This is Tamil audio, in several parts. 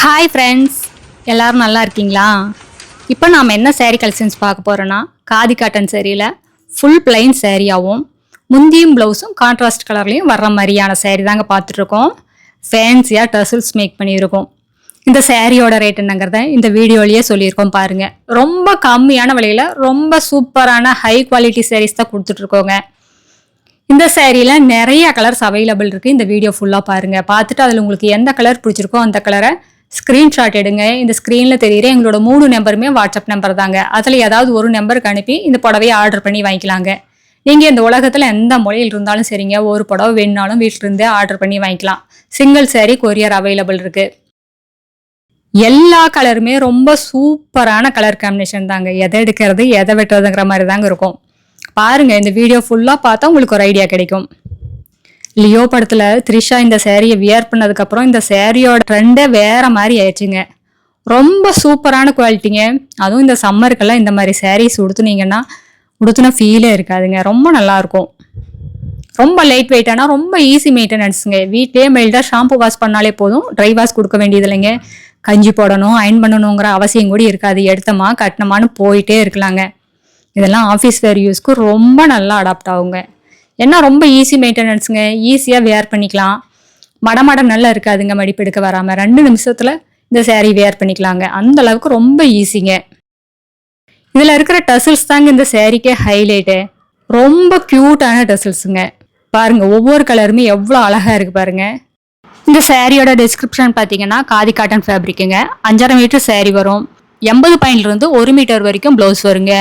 ஹாய் ஃப்ரெண்ட்ஸ் எல்லோரும் நல்லா இருக்கீங்களா? இப்போ நாம் என்ன சேரீ கலெக்ஷன்ஸ் பார்க்க போகிறோன்னா காதி காட்டன் சேரீயில் ஃபுல் பிளைன் சேரீயாகவும் முந்தியும் ப்ளவுஸும் கான்ட்ராஸ்ட் கலர்லேயும் வர்ற மாதிரியான சேரீ தாங்க பார்த்துட்ருக்கோம். ஃபேன்சியாக டசல்ஸ் மேக் பண்ணியிருக்கோம். இந்த சேரீயோட ரேட் என்னங்கிறத இந்த வீடியோலேயே சொல்லியிருக்கோம் பாருங்கள் ரொம்ப கம்மியான விலையில் ரொம்ப சூப்பரான ஹை குவாலிட்டி சேரீஸ் தான் கொடுத்துட்ருக்கோங்க. இந்த சேரீல நிறைய கலர்ஸ் அவைலபிள் இருக்குது இந்த வீடியோ ஃபுல்லாக பாருங்கள் பார்த்துட்டு அதில் உங்களுக்கு எந்த கலர் பிடிச்சிருக்கோ அந்த கலரை ஸ்க்ரீன்ஷாட் எடுங்க. இந்த ஸ்க்ரீனில் தெரிகிற எங்களோட மூணு நம்பருமே வாட்ஸ்அப் நம்பர் தாங்க. அதில் ஏதாவது ஒரு நம்பருக்கு அனுப்பி இந்த புடவையை ஆர்டர் பண்ணி வாங்கிக்கலாங்க. நீங்கள் இந்த உலகத்தில் எந்த மொழியில் இருந்தாலும் சரிங்க. ஒரு புடவை வேணுனாலும் வீட்டிலிருந்தே ஆர்டர் பண்ணி வாங்கிக்கலாம். சிங்கிள் சேரீ கொரியர் அவைலபிள் இருக்குது எல்லா கலருமே ரொம்ப சூப்பரான கலர் காம்பினேஷன் தாங்க. எதை எடுக்கிறது எதை வெட்டுறதுங்கிற மாதிரி தாங்க இருக்கும். பாருங்கள் இந்த வீடியோ ஃபுல்லாக பார்த்தா உங்களுக்கு ஒரு ஐடியா கிடைக்கும். லியோ படத்தில் த்ரிஷா இந்த சேரீயை வியர் பண்ணதுக்கப்புறம் இந்த சேரீயோட ட்ரெண்டே வேற மாதிரி ஆயிடுச்சுங்க. ரொம்ப சூப்பரான குவாலிட்டிங்க அதுவும் இந்த சம்மருக்கெல்லாம் இந்த மாதிரி சேரீஸ் உடுத்துனீங்கன்னா உடுத்துன ஃபீலே இருக்காதுங்க. ரொம்ப நல்லா இருக்கும் ரொம்ப லைட் வெயிட்டானா ரொம்ப ஈஸி மெயின்டெனன்ஸுங்க வீட்லேயே மெல்டாக ஷாம்பு வாஷ் பண்ணாலே போதும். ட்ரை வாஷ் கொடுக்க வேண்டியது இல்லைங்க. கஞ்சி போடணும் அயன் பண்ணணுங்கிற அவசியம் கூட இருக்காது. எடுத்தமா கட்டினமான்னு போயிட்டே இருக்கலாங்க. இதெல்லாம் ஆஃபீஸ் வேர் யூஸ்க்கு ரொம்ப நல்லா அடாப்ட் ஆகுங்க. ஏன்னா ரொம்ப ஈஸி மெயின்டெனன்ஸுங்க ஈஸியாக வேர் பண்ணிக்கலாம். மடமடம் நல்லா இருக்காதுங்க மடிப்பெடுக்க வராமல் ரெண்டு நிமிஷத்தில் இந்த சேரீ வேர் பண்ணிக்கலாங்க. அந்த அளவுக்கு ரொம்ப ஈஸிங்க இதில் இருக்கிற டசில்ஸ் தாங்க இந்த சேரீக்கே ஹைலைட்டு ரொம்ப க்யூட்டான டசில்ஸுங்க பாருங்க ஒவ்வொரு கலருமே எவ்வளோ அழகாக இருக்கு பாருங்க. இந்த சேரீயோட டிஸ்கிரிப்ஷன் பார்த்தீங்கன்னா காதி காட்டன் ஃபேப்ரிக்குங்க அஞ்சரை மீட்டர் சேரீ வரும். எண்பது பாயிண்ட்லேருந்து ஒரு மீட்டர் வரைக்கும் ப்ளவுஸ் வருங்க.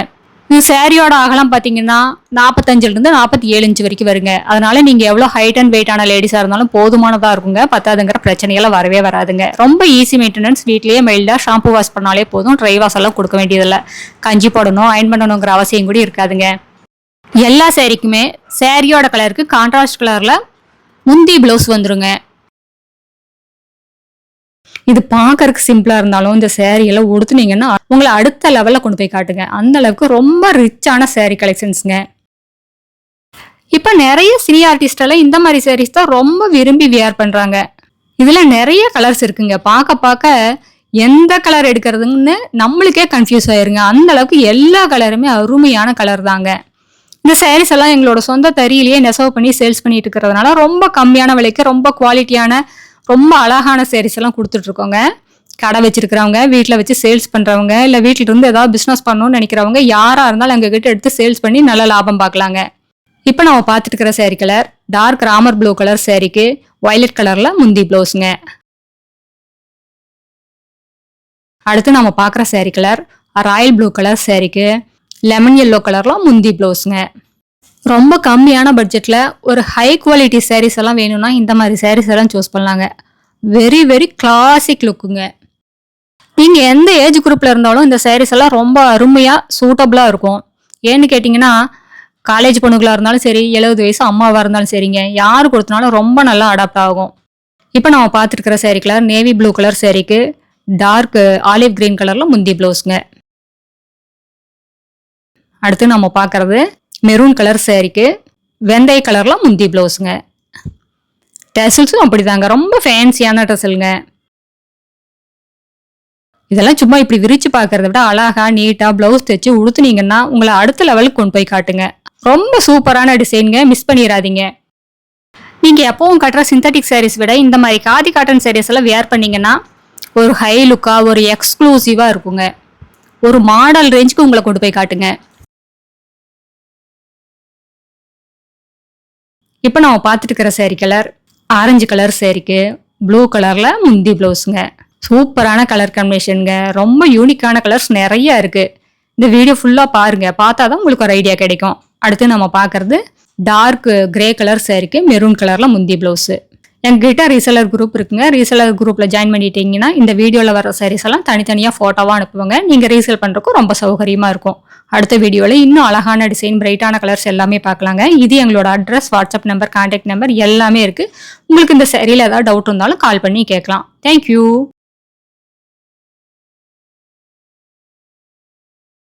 இந்த சேரீயோட அகலம் பார்த்தீங்கன்னா நாற்பத்தஞ்சிலிருந்து நாற்பத்தி ஏழு இன்ச்சு வரைக்கும் வருங்க. அதனால நீங்கள் எவ்வளோ ஹைட் அண்ட் வெயிட்டான லேடிஸாக இருந்தாலும் போதுமானதாக இருக்குங்க. பத்தாதுங்கிற பிரச்சனையெல்லாம் வரவே வராதுங்க. ரொம்ப ஈஸி மெயின்டெனன்ஸ் வீட்லேயே மெயில்டாக ஷாம்பு வாஷ் பண்ணாலே போதும். ட்ரை வாஷ் எல்லாம் கொடுக்க வேண்டியதில்லை. கஞ்சி போடணும் அயன் பண்ணணுங்கிற அவசியம் கூட இருக்காதுங்க. எல்லா சேரீக்குமே சேரீயோட கலருக்கு கான்ட்ராஸ்ட் கலரில் முந்தி ப்ளவுஸ் வந்துருங்க. இது பார்க்கறதுக்கு சிம்பிளா இருந்தாலும் இந்த சேரீயெல்லாம் எல்லாம் உடுத்துனீங்கன்னா உங்களை அடுத்த லெவல்ல கொண்டு போய் காட்டுங்க. அந்த அளவுக்கு ரொம்ப ரிச்சான சேரீ கலெக்ஷன்ஸுங்க இப்போ நிறைய சினி ஆர்டிஸ்டெல்லாம் இந்த மாதிரி சேரீஸ் தான் ரொம்ப விரும்பி வியர் பண்ணுறாங்க இதில் நிறைய கலர்ஸ் இருக்குங்க. பார்க்க பார்க்க எந்த கலர் எடுக்கிறதுன்னு நம்மளுக்கே கன்ஃபியூஸ் ஆயிருங்க. அந்த அளவுக்கு எல்லா கலருமே அருமையான கலர் தாங்க. இந்த sarees எல்லாம் எங்களோட சொந்த தறியிலேயே நெசவு பண்ணி சேல்ஸ் பண்ணிட்டு இருக்கிறதுனால ரொம்ப கம்மியான விலைக்கு ரொம்ப குவாலிட்டியான ரொம்ப அழகான சேரீஸ் எல்லாம் கொடுத்துட்ருக்கோங்க. கடை வச்சிருக்கிறவங்க வீட்டில் வச்சு சேல்ஸ் பண்ணுறவங்க இல்லை வீட்டில் இருந்து ஏதாவது பிஸ்னஸ் பண்ணணும்னு நினைக்கிறவங்க யாராக இருந்தாலும் எங்கள் கிட்ட எடுத்து சேல்ஸ் பண்ணி நல்ல லாபம் பார்க்கலாங்க. இப்போ நம்ம பார்த்துட்டு இருக்கிற colour dark Ramar blue colour சேரீக்கு violet கலரில் முந்தி ப்ளவுஸுங்க அடுத்து நம்ம பார்க்குற saree colour royal blue colour சேரீக்கு lemon yellow கலரில் முந்தி ப்ளவுஸுங்க ரொம்ப கம்மியான பட்ஜெட்டில் ஒரு ஹை குவாலிட்டி சாரீஸ் எல்லாம் வேணும்னா இந்த மாதிரி சாரீஸ் எல்லாம் சூஸ் பண்ணலாங்க. வெரி வெரி கிளாசிக் லுக்குங்க நீங்கள் எந்த ஏஜ் குரூப்பில் இருந்தாலும் இந்த சாரீஸ் எல்லாம் ரொம்ப அருமையாக சூட்டபுளாக இருக்கும். ஏன்னு கேட்டிங்கன்னா காலேஜ் பொண்ணுகளாக இருந்தாலும் சரி எழுபது வயசு அம்மாவாக இருந்தாலும் சரிங்க. யார் கொடுத்தனாலும் ரொம்ப நல்லா அடாப்ட் ஆகும். இப்போ நம்ம பார்த்துருக்குற saree colour navy blue colour சாரீக்கு டார்க் ஆலிவ் கிரீன் கலரில் முந்தி ப்ளவுஸுங்க அடுத்து நம்ம பார்க்குறது மெரூன் கலர் சேரீக்கு வெந்தய கலரில் முந்தி ப்ளவுஸுங்க டெசல்ஸும் அப்படிதாங்க. ரொம்ப ஃபேன்சியான டெசலுங்க இதெல்லாம் சும்மா இப்படி விரிச்சு பார்க்கறத விட அழகா நீட்டா பிளவுஸ் தைச்சு உடுத்துனீங்கன்னா உங்களை அடுத்த லெவலுக்கு கொண்டு போய் காட்டுங்க. ரொம்ப சூப்பரான டிசைனுங்க மிஸ் பண்ணிடாதீங்க. நீங்க எப்பவும் கட்டுற சிந்தட்டிக் சாரீஸ் விட இந்த மாதிரி காதி காட்டன் சாரீஸ் எல்லாம் வேர் பண்ணீங்கன்னா ஒரு ஹை லுக்கா ஒரு எக்ஸ்க்ளூசிவா இருக்குங்க. ஒரு மாடல் ரேஞ்சுக்கு உங்களை கொண்டு போய் காட்டுங்க. இப்போ நம்ம பார்த்துட்டு இருக்கிற சேரீ கலர் ஆரஞ்சு கலர் சேரீக்கு ப்ளூ கலரில் முந்தி ப்ளவுஸுங்க சூப்பரான கலர் காம்பினேஷனுங்க ரொம்ப யூனிக்கான கலர்ஸ் நிறைய இருக்குது இந்த வீடியோ ஃபுல்லாக பாருங்கள் பார்த்தா தான் உங்களுக்கு ஒரு ஐடியா கிடைக்கும். அடுத்து நம்ம பார்க்குறது டார்க் கிரே கலர் சேரீக்கு மெரூன் கலரில் முந்தி ப்ளவுஸு எங்ககிட்ட ரீசெலர் குரூப் இருக்குங்க. ரீசெலர் குரூப்பில் ஜாயின் பண்ணிட்டீங்கன்னா இந்த வீடியோவில் வர sarees எல்லாம் தனித்தனியாக ஃபோட்டோவாக அனுப்புவாங்க. நீங்கள் ரீசேல் பண்ணுறதுக்கும் ரொம்ப சௌகரியமாக இருக்கும். அடுத்த வீடியோவில் இன்னும் அழகான டிசைன் பிரைட்டான கலர்ஸ் எல்லாமே பார்க்கலாங்க. இது எங்களோட address WhatsApp number contact number எல்லாமே இருக்குது உங்களுக்கு இந்த சரியில் ஏதாவது டவுட் இருந்தாலும் கால் பண்ணி கேட்கலாம். தேங்க்யூ